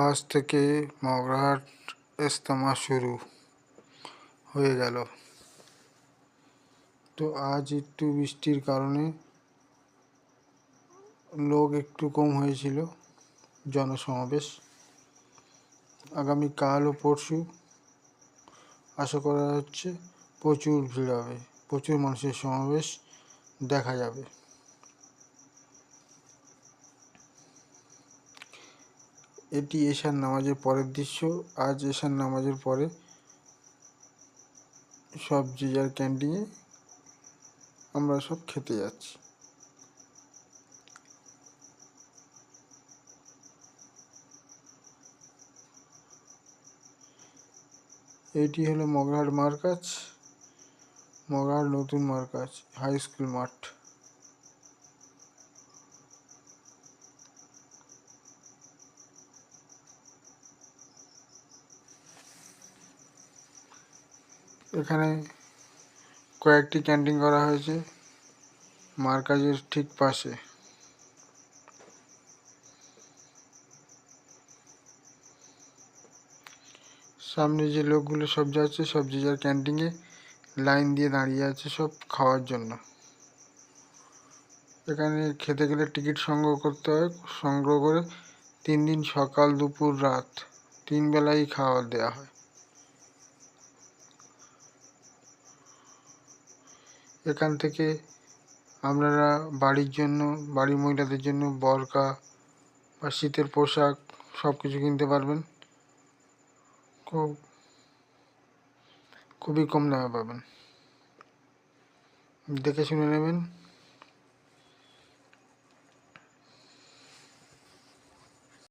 আজ থেকে মগরাহাট ইজতেমা শুরু হয়ে গেল। তো আজ একটু বৃষ্টির কারণে লোক একটু কম হয়েছিল, জনসমাবেশ। আগামীকাল ও পরশু আশা করা হচ্ছে প্রচুর ভিড় হবে, প্রচুর মানুষের সমাবেশ দেখা যাবে। এটি এশার নামাজের পরের দৃশ্য। আজ এশার নামাজের পরে সব যে যার ক্যান্টিনে আমরা সব খেতে যাচ্ছি। এটি হলো মগরাহাট মার্কাজ মগরাহাট নতুন মার্কাজ, হাই স্কুল মাঠ। এখানে কয়েকটি ক্যান্টিন করা হয়েছে। মার্কাজের ঠিক পাশে। সামনে যে লোকগুলো সব যাচ্ছে, সব যে যার ক্যান্টিনে লাইন দিয়ে দাঁড়িয়ে আছে সব খাওয়ার জন্য। এখানে খেতে গেলে টিকিট সংগ্রহ করতে হয়। সংগ্রহ করে তিন দিন সকাল, দুপুর, রাত তিন বেলাই খাওয়া দেওয়া হয়। এখান থেকে আপনারা বাড়ির জন্য, বাড়ির মহিলাদের জন্য বরকা বা শীতের পোশাক সব কিছু কিনতে পারবেন। খুব, খুবই কম দামে পাবেন। দেখে শুনে নেবেন।